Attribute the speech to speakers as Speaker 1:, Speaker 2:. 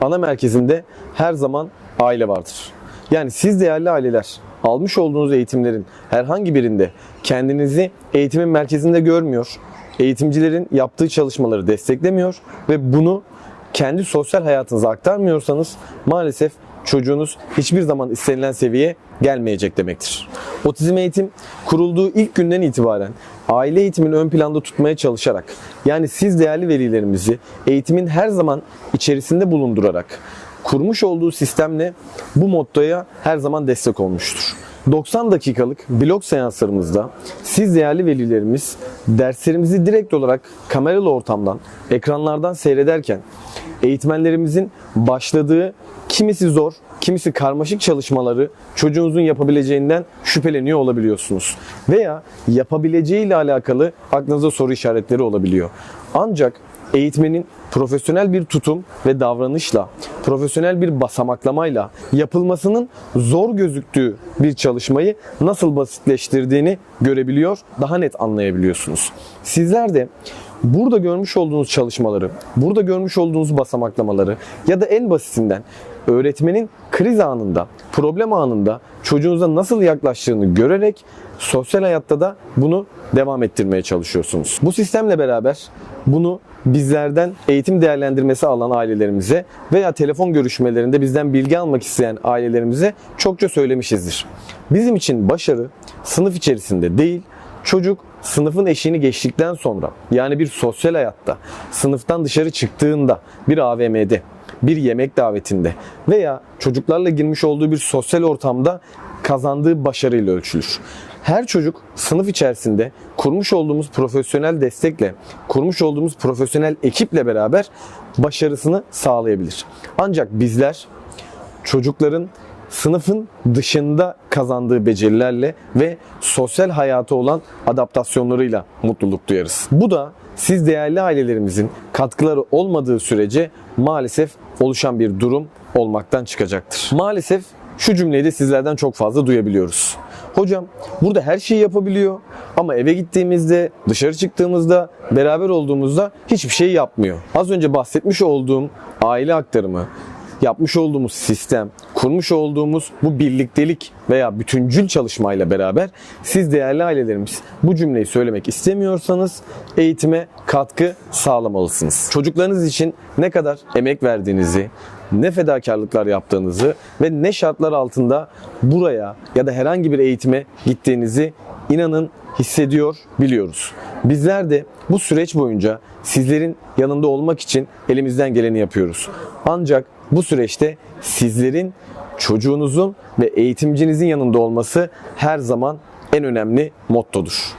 Speaker 1: ana merkezinde her zaman aile vardır. Yani siz değerli aileler almış olduğunuz eğitimlerin herhangi birinde kendinizi eğitimin merkezinde görmüyor, eğitimcilerin yaptığı çalışmaları desteklemiyor ve bunu kendi sosyal hayatınıza aktarmıyorsanız maalesef çocuğunuz hiçbir zaman istenilen seviyeye gelmeyecek demektir. Otizm eğitim kurulduğu ilk günden itibaren aile eğitimini ön planda tutmaya çalışarak yani siz değerli velilerimizi eğitimin her zaman içerisinde bulundurarak kurmuş olduğu sistemle bu mottoya her zaman destek olmuştur. 90 dakikalık blog seanslarımızda siz değerli velilerimiz derslerimizi direkt olarak kameralı ortamdan, ekranlardan seyrederken eğitmenlerimizin başladığı kimisi zor, kimisi karmaşık çalışmaları çocuğunuzun yapabileceğinden şüpheleniyor olabiliyorsunuz. Veya yapabileceği ile alakalı aklınızda soru işaretleri olabiliyor. Ancak eğitmenin profesyonel bir tutum ve davranışla, profesyonel bir basamaklamayla yapılmasının zor gözüktüğü bir çalışmayı nasıl basitleştirdiğini görebiliyor, daha net anlayabiliyorsunuz. Sizler de burada görmüş olduğunuz çalışmaları, burada görmüş olduğunuz basamaklamaları ya da en basitinden öğretmenin kriz anında, problem anında çocuğunuza nasıl yaklaştığını görerek sosyal hayatta da bunu devam ettirmeye çalışıyorsunuz. Bu sistemle beraber bunu bizlerden eğitim değerlendirmesi alan ailelerimize veya telefon görüşmelerinde bizden bilgi almak isteyen ailelerimize çokça söylemişizdir. Bizim için başarı sınıf içerisinde değil, çocuk sınıfın eşiğini geçtikten sonra yani bir sosyal hayatta, sınıftan dışarı çıktığında bir AVM'de, bir yemek davetinde veya çocuklarla girmiş olduğu bir sosyal ortamda kazandığı başarıyla ölçülür. Her çocuk sınıf içerisinde kurmuş olduğumuz profesyonel destekle, kurmuş olduğumuz profesyonel ekiple beraber başarısını sağlayabilir. Ancak bizler çocukların sınıfın dışında kazandığı becerilerle ve sosyal hayatı olan adaptasyonlarıyla mutluluk duyarız. Bu da siz değerli ailelerimizin katkıları olmadığı sürece maalesef oluşan bir durum olmaktan çıkacaktır. Maalesef şu cümleyi de sizlerden çok fazla duyabiliyoruz. Hocam burada her şeyi yapabiliyor ama eve gittiğimizde, dışarı çıktığımızda, beraber olduğumuzda hiçbir şey yapmıyor. Az önce bahsetmiş olduğum aile aktarımı, yapmış olduğumuz sistem, kurmuş olduğumuz bu birliktelik veya bütüncül çalışmayla beraber siz değerli ailelerimiz bu cümleyi söylemek istemiyorsanız eğitime katkı sağlamalısınız. Çocuklarınız için ne kadar emek verdiğinizi, ne fedakarlıklar yaptığınızı ve ne şartlar altında buraya ya da herhangi bir eğitime gittiğinizi inanın hissediyor, biliyoruz. Bizler de bu süreç boyunca sizlerin yanında olmak için elimizden geleni yapıyoruz. Ancak bu süreçte sizlerin çocuğunuzun ve eğitimcinizin yanında olması her zaman en önemli mottodur.